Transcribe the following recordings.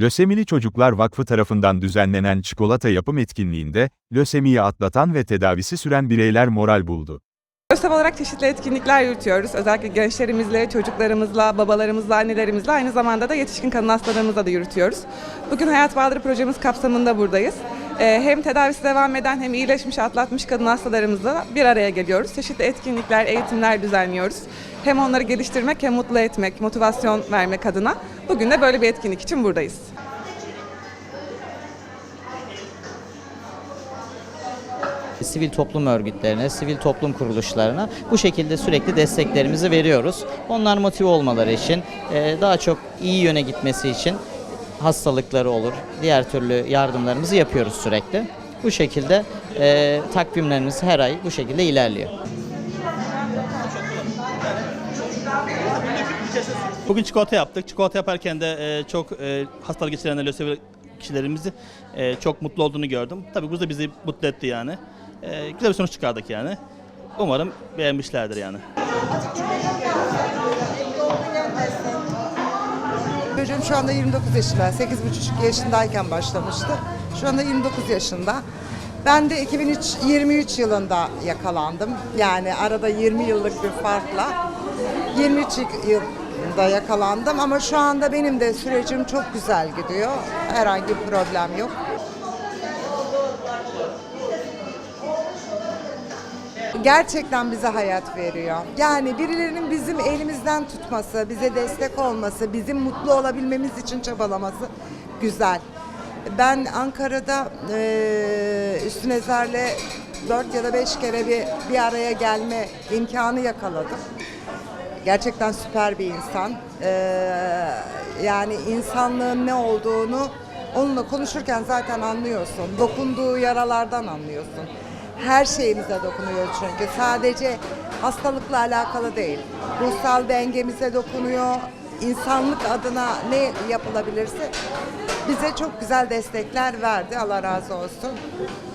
Lösemili Çocuklar Vakfı tarafından düzenlenen çikolata yapım etkinliğinde, lösemiyi atlatan ve tedavisi süren bireyler moral buldu. ÖSEV olarak çeşitli etkinlikler yürütüyoruz. Özellikle gençlerimizle, çocuklarımızla, babalarımızla, annelerimizle aynı zamanda da yetişkin kadın hastalarımızla da yürütüyoruz. Bugün Hayat Bağları projemiz kapsamında buradayız. Ee, Hem tedavisi devam eden hem iyileşmiş, atlatmış kadın hastalarımızla bir araya geliyoruz. Çeşitli etkinlikler, eğitimler düzenliyoruz. Hem onları geliştirmek hem mutlu etmek, motivasyon vermek adına. Bugün de böyle bir etkinlik için buradayız. sivil toplum örgütlerine, sivil toplum kuruluşlarına bu şekilde sürekli desteklerimizi veriyoruz. Onlar motive olmaları için, e, daha çok iyi yöne gitmesi için hastalıkları olur, diğer türlü yardımlarımızı yapıyoruz sürekli. Bu şekilde e, takvimlerimiz her ay bu şekilde ilerliyor. Bugün çikolata yaptık. Çikolata yaparken de e, çok e, hastalık geçiren lösevi kişilerimizi e, çok mutlu olduğunu gördüm. Tabii bu da bizi mutlu etti yani. E, güzel bir sonuç çıkardık yani. Umarım beğenmişlerdir yani. Çocuğum şu anda 29 yaşında. 8,5 yaşındayken başlamıştı. Şu anda 29 yaşında. Ben de 2023 yılında yakalandım. Yani arada 20 yıllık bir farkla 23 yılında yakalandım ama şu anda benim de sürecim çok güzel gidiyor. Herhangi bir problem yok. Gerçekten bize hayat veriyor. Yani birilerinin bizim elimizden tutması, bize destek olması, bizim mutlu olabilmemiz için çabalaması güzel. Ben Ankara'da eee Üstün Ezer'le 4 ya da 5 kere bir, bir araya gelme imkanı yakaladım. Gerçekten süper bir insan. Eee, yani insanlığın ne olduğunu onunla konuşurken zaten anlıyorsun. Dokunduğu yaralardan anlıyorsun. Her şeyimize dokunuyor çünkü. Sadece hastalıkla alakalı değil. Ruhsal dengemize dokunuyor. İnsanlık adına ne yapılabilirse bize çok güzel destekler verdi. Allah razı olsun.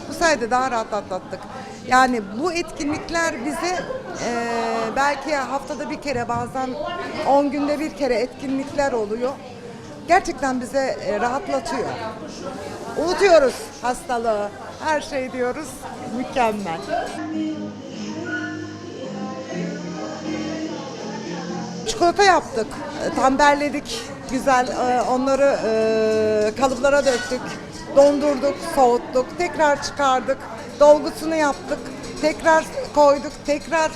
Bu sayede daha rahat atlattık. Yani bu etkinlikler bize eee, belki haftada bir kere bazen 10 günde bir kere etkinlikler oluyor. Gerçekten bize e, rahatlatıyor. Unutuyoruz hastalığı. Her şey diyoruz mükemmel. Çikolata yaptık, tamberledik, güzel e, onları e, kalıplara döktük, dondurduk, soğuttuk, tekrar çıkardık, dolgusunu yaptık, tekrar koyduk, tekrar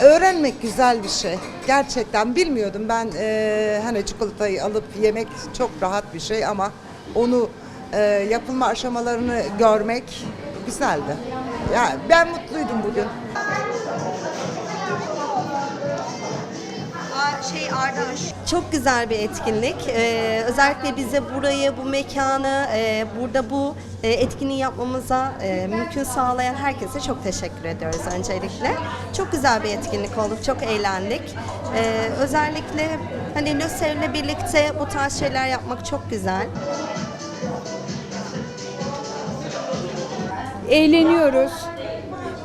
e, öğrenmek güzel bir şey. Gerçekten bilmiyordum ben hani çikolatayı alıp yemek çok rahat bir şey ama onu e, yapılma aşamalarını görmek güzeldi. Yani ben mutluydum bugün. şey Ardaş. Çok güzel bir etkinlik. Ee, özellikle bize burayı, bu mekanı, e, burada bu e, etkinliği yapmamıza e, mümkün sağlayan herkese çok teşekkür ediyoruz öncelikle. Çok güzel bir etkinlik oldu, çok eğlendik. Ee, özellikle hani LÖSEV'le birlikte bu tarz şeyler yapmak çok güzel. Eğleniyoruz.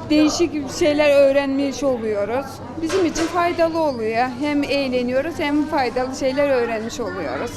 Değişik şeyler öğrenmiş oluyoruz. Bizim için faydalı oluyor. Hem eğleniyoruz hem faydalı şeyler öğrenmiş oluyoruz.